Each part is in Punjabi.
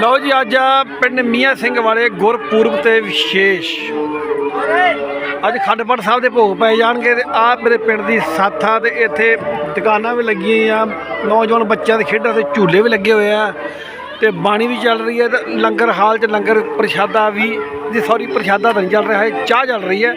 ਲਓ ਜੀ, ਅੱਜ ਪਿੰਡ ਮੀਆਂ ਸਿੰਘ ਵਾਲੇ ਗੁਰਪੁਰਬ ਤੇ ਵਿਸ਼ੇਸ਼। ਅੱਜ ਖੰਡਪੜ ਸਾਹਿਬ ਦੇ ਭੋਗ ਪਏ ਜਾਣਗੇ ਤੇ ਆਹ ਮੇਰੇ ਪਿੰਡ ਦੀ ਸਾਥਾ ਤੇ ਇੱਥੇ ਦੁਕਾਨਾਂ ਵੀ ਲੱਗੀਆਂ ਆ ਨੌਜਵਾਨ ਬੱਚਿਆਂ ਦੇ ਖੇਡਾਂ ਤੇ ਝੂਲੇ ਵੀ ਲੱਗੇ ਹੋਏ ਆ ਤੇ ਬਾਣੀ ਵੀ ਚੱਲ ਰਹੀ ਹੈ ਤੇ ਲੰਗਰ ਹਾਲ 'ਚ ਲੰਗਰ ਪ੍ਰਸ਼ਾਦਾ ਵੀ, ਜੀ ਸੌਰੀ ਪ੍ਰਸ਼ਾਦਾ ਤਾਂ ਨਹੀਂ ਚੱਲ ਰਿਹਾ ਹੈ ਚਾਹ ਚੱਲ ਰਹੀ ਹੈ।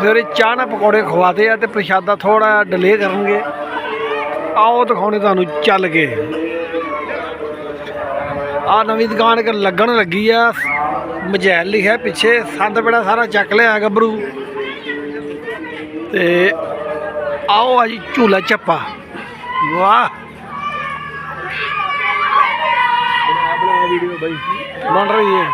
ਸਵੇਰੇ ਚਾਹ ਨਾਲ ਪਕੌੜੇ ਖਵਾਦੇ ਆ ਤੇ ਪ੍ਰਸ਼ਾਦਾ ਥੋੜਾ ਡਿਲੇ ਕਰਨਗੇ। ਆਓ ਦਿਖਾਉਣੇ ਤੁਹਾਨੂੰ ਚੱਲ ਕੇ। ਆ ਨਵੀਂ ਦੁਕਾਨ ਇੱਕ ਲੱਗਣ ਲੱਗੀ ਆ। ਮਜੈਲ ਲਿਖਿਆ ਪਿੱਛੇ, ਸੰਦ ਬੜਾ ਸਾਰਾ ਚੱਕ ਲਿਆ ਗੱਭਰੂ। ਤੇ ਆਓ ਆ ਜੀ ਝੂਲਾ ਚੱਪਾ ਵਾਹ। ਬਣ ਰਹੀ ਹੈ।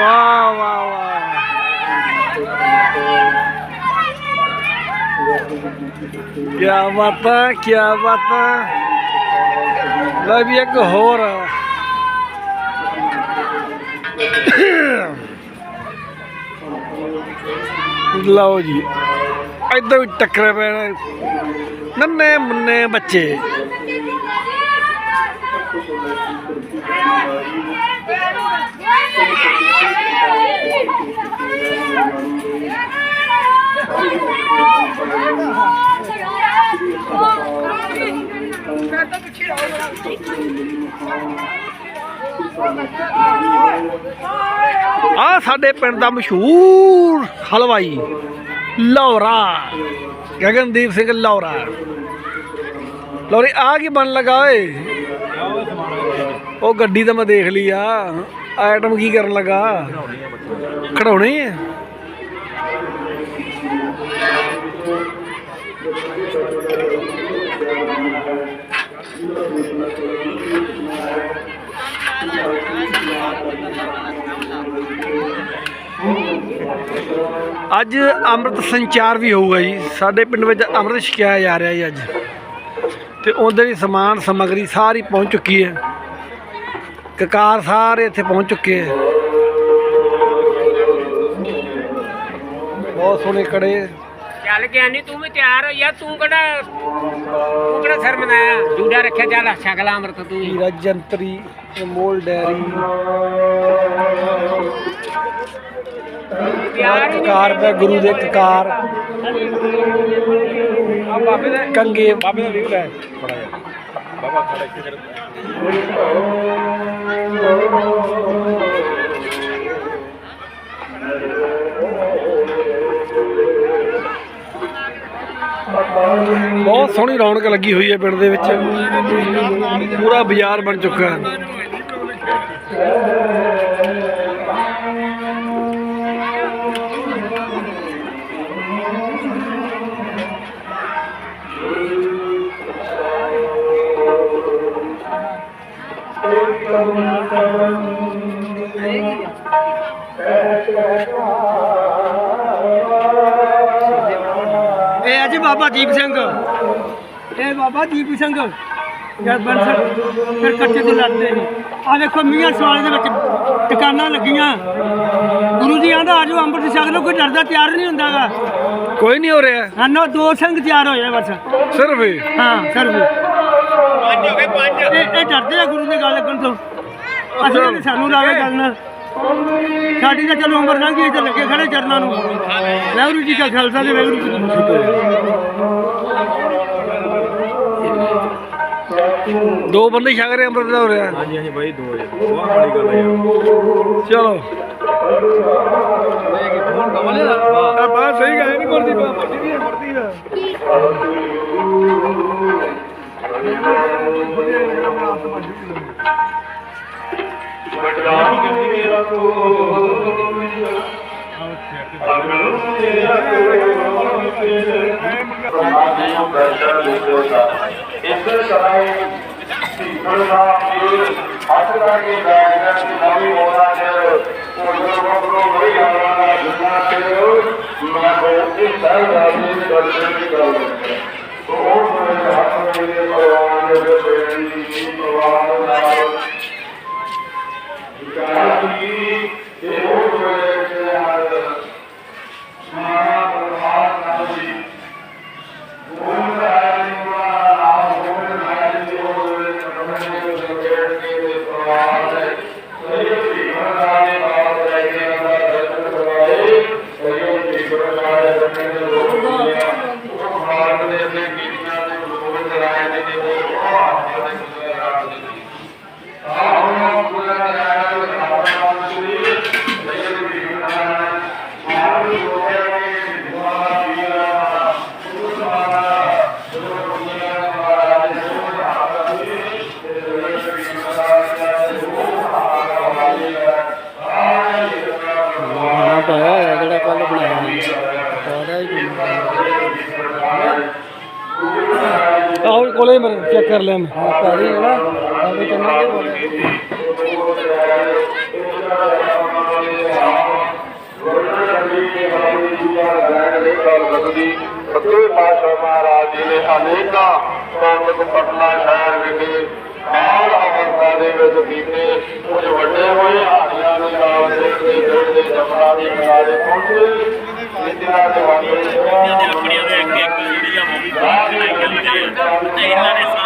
ਵਾਹ ਵਾਹ ਵਾਹ। ਕੀ ਬਾਤ ਹੈ ਕੀ ਬਾਤ ਹੈ। ਲੈ ਵੀ ਇੱਕ ਹੋਰ। ਲਓ ਜੀ ਇੱਧਰ ਵੀ ਟੱਕਰੇ ਪਏ ਨੇ। ਨੰਨੇ ਮੁੰਨੇ ਬੱਚੇ। ਆ ਸਾਡੇ ਪਿੰਡ ਦਾ ਮਸ਼ਹੂਰ ਹਲਵਾਈ, ਲੌਰਾ, ਗਗਨਦੀਪ ਸਿੰਘ ਲੌਰਾ। ਲੌਰੀ, ਆ ਕੀ ਬਣ ਲਗਾ ਓਏ? ਉਹ ਗੱਡੀ ਤਾਂ ਮੈਂ ਦੇਖ ਲਈ ਆ। ਆਈਟਮ ਕੀ ਕਰਨ ਲਗਾ? ਖੜਾਉਣੇ ਆ। ਅੱਜ ਅੰਮ੍ਰਿਤ ਸੰਚਾਰ ਵੀ ਹੋਊਗਾ ਜੀ। ਸਾਡੇ ਪਿੰਡ ਵਿੱਚ ਅੰਮ੍ਰਿਤ ਛਕਿਆ ਜਾ ਰਿਹਾ ਜੀ ਅੱਜ। ਤੇ ਉਹਦੇ ਲਈ ਸਮਾਨ ਸਮੱਗਰੀ ਸਾਰੀ ਪਹੁੰਚ ਚੁੱਕੀ ਹੈ। ਕਕਾਰ ਸਾਰੇ ਇੱਥੇ ਪਹੁੰਚ ਚੁੱਕੇ ਹੈ। ਬਹੁਤ ਸੋਹਣੇ ਕੜੇ। ਚੱਲ ਗਿਆ ਨਹੀਂ ਤੂੰ ਵੀ ਤਿਆਰ ਹੋ ਯਾਰ ਤੂੰ ਕਿਹੜਾ ਤੂੰ ਕਿਹੜਾ ਸਰ ਮਨਾਇਆ? ਜੂੜਾ ਰੱਖਿਆ ਚੱਲ ਛਕਲਾ ਅੰਮ੍ਰਿਤ ਤੂੰ ਹੀ ਹੀਰਾ ਜੰਤਰੀ ਅਮੋਲ ਡੈਰੀ। ਕਕਾਰ ਪੈ ਗੁਰੂ ਦੇ ਕਕਾਰ ਆ ਬਾਬੇ ਦਾ ਕੰਗੇ। ਬਾਬੇ ਦਾ ਵੀਰ ਲੈ। ਬਹੁਤ ਸੋਹਣੀ ਰੌਣਕ ਲੱਗੀ ਹੋਈ ਹੈ ਪਿੰਡ ਦੇ ਵਿੱਚ। ਪੂਰਾ ਬਾਜ਼ਾਰ ਬਣ ਚੁੱਕਾ ਹੈ। ਇਹ ਅੱਜ ਬਾਬਾ ਦੀਪ ਸਿੰਘ। ਇਹ ਬਾਬਾ ਦੀਪ ਸਿੰਘ ਜਦ ਬੰਸਰ ਫਿਰ ਕੱਟੇ ਤੇ ਲੜਦੇ ਨੇ। ਆ ਵੇਖੋ ਮੀਆਂ ਸਵਾਲ ਦੇ ਵਿੱਚ ਦੁਕਾਨਾਂ ਲੱਗੀਆਂ। ਗੁਰੂ ਜੀ ਆਂਦਾ ਆਜੋ ਅੰਮ੍ਰਿਤ ਛਕ ਲਓ ਕੋਈ ਡਰਦਾ ਤਿਆਰ ਨਹੀਂ ਹੁੰਦਾਗਾ। ਕੋਈ ਨਹੀਂ ਹੋ ਰਿਹਾ। ਹਾਨੋ ਦੋ ਸਿੰਘ ਤਿਆਰ ਹੋਏ ਬਸ। ਸਿਰਫ। ਹਾਂ ਸਰ ਵੀ ਪੰਜ ਹੋ ਗਏ ਪੰਜ ਇਹ ਡਰਦੇ ਆ ਗੁਰੂ ਦੀ ਗੱਲ ਲੱਗਣ ਤੋਂ। ਅਸੀਂ ਕਹਿੰਦੇ ਸਾਨੂੰ ਲਾਵੇ ਗੱਲ ਨਾਲ। ਸਾਡੀ ਤਾਂ ਚਲੋ ਉਮਰ ਲੰਘ ਗਈ ਤੇ ਲੱਗੇ ਖੜੇ ਚਰਨਾਂ ਨੂੰ। ਵਾਹਿਗੁਰੂ ਜੀ ਕਾ ਖਾਲਸਾ ਤੇ ਵਾਹਿਗੁਰੂ ਜੀ ਕੀ ਫਤਿਹ। ਦੋ ਬੰਦੇ ਛਕ ਰਹੇ ਅੰਮ੍ਰਿਤ ਦਾ ਹੋ ਰਿਹਾ ਹਾਂਜੀ ਹਾਂਜੀ ਬਾਈ ਦੋ ਜੀ ਬਹੁਤ ਬੜੀ ਗੱਲ ਹੈ ਯਾਰ। ਚਲੋ। ਫੋਨ ਕਮਲੇ ਦਾ ਆ ਬਾਤ ਸਹੀ ਗੱਲ ਨਹੀਂ ਕਰਦੀ ਮਰਦੀ ਨਹੀਂ ਮਰਦੀ ਦਾ ਇਸ ਤਰ੍ਹਾਂ ਹੀ ਸਿੱਖਣ ਦਾ ਵੀ ਹੱਥ ਦਾ ਕੇ ਬੈਠਣਾ ਕਿ ਨਵੀਂ ਹੋਣਾ ਹੈ ਉਹ ਲੋਕਾਂ ਨੂੰ ਬੜੀ ਆਵਾਜ਼ ਨਾਲ ਜੁਨਾ ਤੇ ਮੈਂ ਬਹੁਤ ਹੀ ਸਾਰਾ ਵੀ ਦਰਸ਼ਨ ਕਰਾਂਗਾ ਤੋ ਉਹ ਮੇਰੇ ਹੱਥ ਮੇਰੇ ਭਗਵਾਨ ਦੇ ਬੇੜੀ ਦੀ ਭਗਵਾਨ ਨਾਲ ਵਿਚਾਰੀ ਇਹ ਉਹ ਮੇਰੇ ਤੇ ਹਰ ਸਮਾਨਾ ਪ੍ਰਭਾਤ ਨਾਲ ਜੀ ਉਹ ਦਾ ਨਾਮ ਉਹ ਦਾ ਨਾਮ ਉਹ ਦਾ ਨਾਮ ਚੈੱਕ ਕਰ ਲਿਆ ਮੈਂ ਹਾਂ ਪਾਣੀ ਹੈ ਨਾ ਸਾਡੇ ਚੰਨਾ ਦੇ ਬੋਲੇ ਸੱਚੇ ਪਾਤਸ਼ਾਹ ਮਹਾਰਾਜ ਜੀ ਨੇ ਅਨੇਕਾਂ ਪੰਡਤ ਪਟਨਾ ਸ਼ਹਿਰ ਵਿਖੇ ਆਲ ਅਵਸਥਾ ਦੇ ਵਿੱਚ ਕੀਤੇ ਕੁਝ ਵੱਡੇ ਹੋਏ ਹਾਰੀਆਂ ਦੇ ਨਾਲ ਦੇ ਦੇ ਦੇ ਜਮਨਾ ਦੇ ਕਿਨਾਰੇ ਪਹੁੰਚੇ ਵਿਦਿਆ ਦੇ ਵਾਂਗੇ ਆਪਣੀਆਂ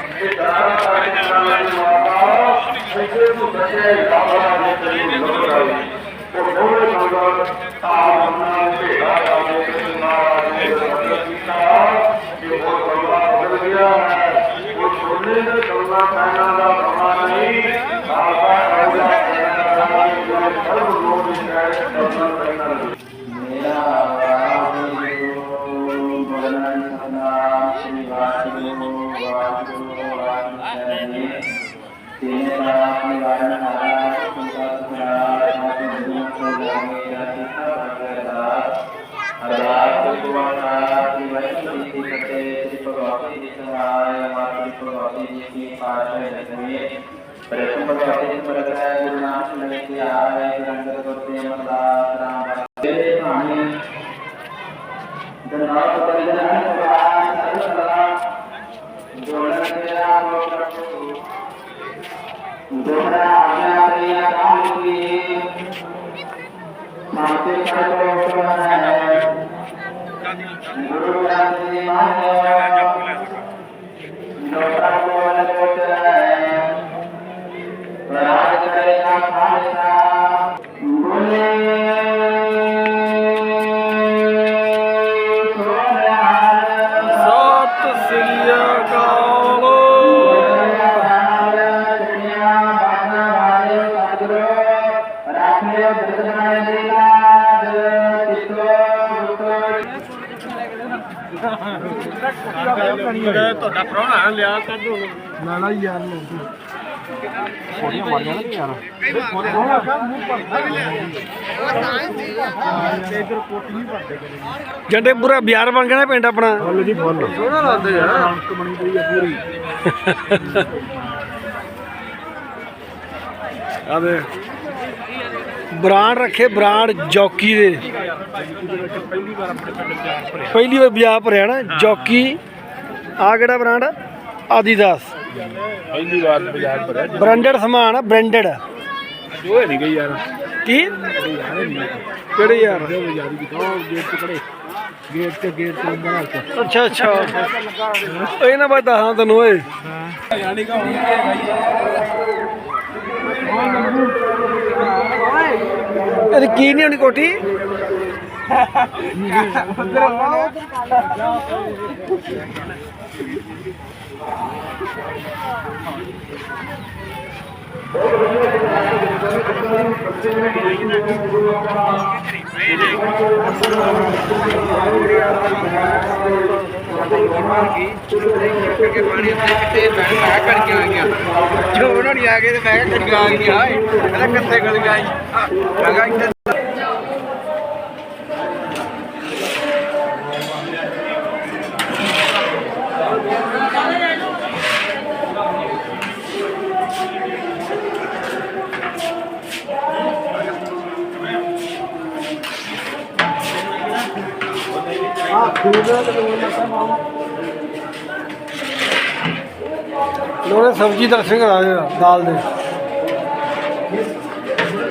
ਇੱਕ ਜਿਹੜੀ ਆ ਉਹ ਵੀ ਸਾਈਕਲ ਤੇ ਤੇ ਇਹਨਾਂ ਦੇ ਸਾਹ ਵਿੱਚ ਆਪ ਜੀ ਦੀ ਤਰ੍ਹਾਂ ਦੀ ਬੋਲੇਗਾ ਆਪ ਜੀ ਦੇ ਨਜ਼ਰ ਵਿੱਚ ਮੇਰਾ ਵਾਹਿਗੁਰੂ ਬੋਲਣ ਸਤਨਾਮ ਸ੍ਰੀ ਵਾਹਿਗੁਰੂ ਵਾਹਿਗੁਰੂ ਵਾਹਿਗੁਰੂ ਤੇਰੇ ਨਾਮ ਨਿਵਾਰਨ ਹਾਰਾ ਸੁਖਾ ਸੁਖਾ ਮਾਤੇ ਦੁਨੀਆ ਕੋ ਜਾਗੇ ਰਾਤੀ ਭਗਵਾਨ ਅਰਦਾਸ ਗੁਰਵਾਨਾ ਦੀ ਵੈਸ਼ਨੀ ਦੀ ਕਤੇ ਸ੍ਰੀ ਭਗਵਤੀ ਦੀ ਸਹਾਇ ਮਾਤਾ ਦੀ ਭਗਵਤੀ ਜੀ ਕੀ ਪਾਸ਼ਾ ਲਖਮੀ ਪ੍ਰਥਮ ਭਗਵਤੀ ਜੀ ਪ੍ਰਗਟਾਇ ਗੁਰੂ ਨਾਨਕ ਲੈ ਕੇ ਆਏ ਰੰਗਤ ਗੁਰਤੇ ਅਮਰਦਾਸ ਰਾਮ ਤੇਰੇ ਭਾਣੇ ਦਨਾਤ ਪਰਿਜਨ ਭਗਵਾਨ ਸਰਸਲਾ ਜੋੜਨ ਤੇਰਾ ਹੋ ਪ੍ਰਭੂ ਦੋਹਰਾ ਆਗਿਆ ਤੇਰਾ ਕਾਮ ਕੀ ਮਾਤੇ ਕਰੋ ਹੈ ਗੁਰੂ ਗ੍ਰੰਥ ਜੀ ਮਹਾਰਾਜ ਤੁਹਾਡਾ ਪ੍ਰਾਹੁਣਾ ਲਿਆ ਕਰ ਦੋ ਨਾਲਾ ਯਾਰ ਜੰਡੇ ਪੂਰਾ ਬਿਆਰ ਬਣ ਗਿਆ ਨਾ ਪਿੰਡ ਆਪਣਾ ਸੋਹਣਾ ਲੱਗਦਾ ਯਾਰ। ਬਣੀ ਪਈ ਆ ਪੂਰੀ। ਆਵੇ ਬ੍ਰਾਂਡ ਰੱਖੇ ਬ੍ਰਾਂਡ ਜੌਕੀ ਦੇ। ਪਹਿਲੀ ਵਾਰ ਆਪਣੇ ਪਿੰਡ ਭਰਿਆ ਪਹਿਲੀ ਵਾਰ ਬਿਆਹ ਭਰਿਆ ਨਾ ਜੌਕੀ। ਆ ਕਿਹੜਾ ਬ੍ਰਾਂਡ? ਆਦੀਦਾਸ। ਪਹਿਲੀ ਵਾਰ ਬਾਜ਼ਾਰ ਭਰਿਆ। ਬ੍ਰਾਂਡਡ ਸਮਾਨ ਬ੍ਰਾਂਡਡ। ਜੋ ਨਹੀਂ ਗਈ ਯਾਰ। ਕੀ? ਕਿਹੜੇ ਯਾਰ? ਯਾਰੀ ਤੋਂ ਗੇਟ ਤੇ ਖੜੇ ਗੇਟ ਤੇ ਗੇਟ ਤੇ ਆ ਕੇ ਅੱਛਾ ਅੱਛਾ। ਇਹ ਨਾ ਬਾਈ ਦੱਸਾਂ ਤੈਨੂੰ ਓਏ। ਯਾਨੀ ਕਾ ਹੁਣ কিনে উনি কোটি Thank you. ਕੀ ਨਹੀਂ ਹੋਣੀ ਕੋਠੀ ਜੋ ਉਹਨਾਂ ਨੇ ਆ ਗਏ ਤੇ ਮੈਂ ਕਿਹਾ ਕੜੀਆਂ ਆ ਗਈਆਂ ਕਹਿੰਦਾ ਕਿੱਥੇ ਗਲੀਆਂ ਆਈ ਮੈਂ ਕਿਹਾ ਇੱਥੇ ਲੋਰੇ ਸਬਜ਼ੀ ਦਰਸ਼ਨ ਕਰਾ ਦੇ ਦਾਲ ਦੇ।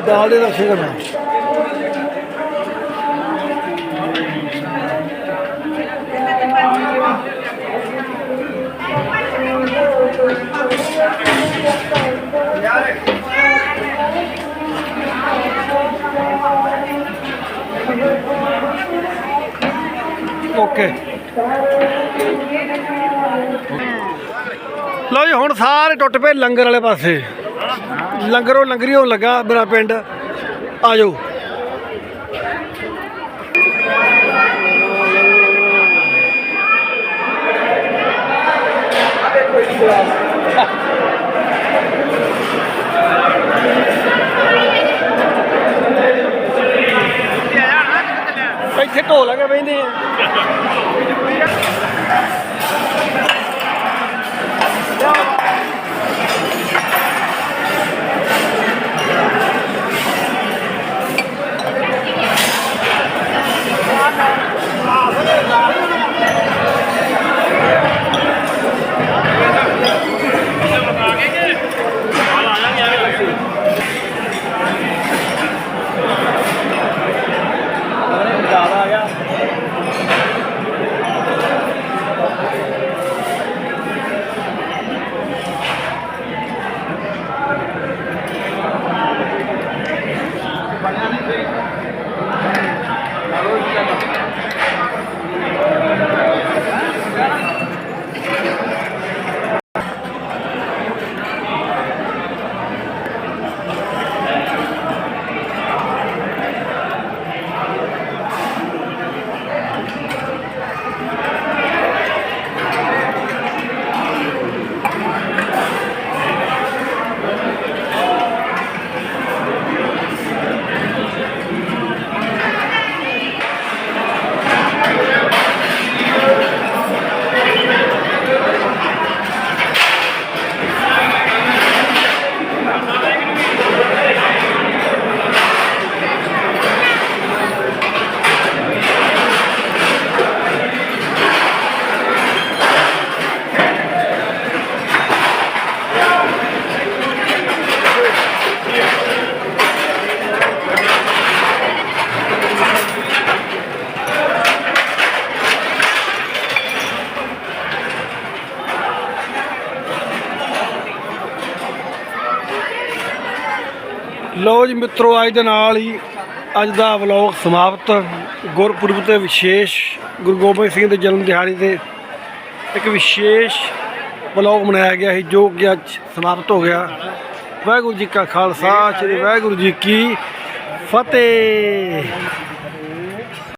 ਦਾਲ ਦੇ ਦਰਸ਼ਨ ਕਰਾ ਓਕੇ। ਲਓ ਜੀ, ਹੁਣ ਸਾਰੇ ਟੁੱਟ ਪਏ ਲੰਗਰ ਵਾਲੇ ਪਾਸੇ। ਲੰਗਰੋਂ ਲੰਗਰੀ ਹੋਣ ਲੱਗਾ ਮੇਰਾ ਪਿੰਡ। ਆ ਜਾਓ। ਇੱਥੇ ਲੋ ਜੀ ਮਿੱਤਰੋ, ਅੱਜ ਦੇ ਨਾਲ ਹੀ ਅੱਜ ਦਾ ਵਲੌਗ ਸਮਾਪਤ। ਗੁਰਪੁਰਬ ਤੇ ਵਿਸ਼ੇਸ਼ ਗੁਰੂ ਗੋਬਿੰਦ ਸਿੰਘ ਦੇ ਜਨਮ ਦਿਹਾੜੇ ਤੇ ਇੱਕ ਵਿਸ਼ੇਸ਼ ਵਲੌਗ ਮਨਾਇਆ ਗਿਆ ਸੀ, ਜੋ ਕਿ ਅੱਜ ਸਮਾਪਤ ਹੋ ਗਿਆ। ਵਾਹਿਗੁਰੂ ਜੀ ਕਾ ਖਾਲਸਾ, ਸ੍ਰੀ ਵਾਹਿਗੁਰੂ ਜੀ ਕੀ ਫਤਿਹ।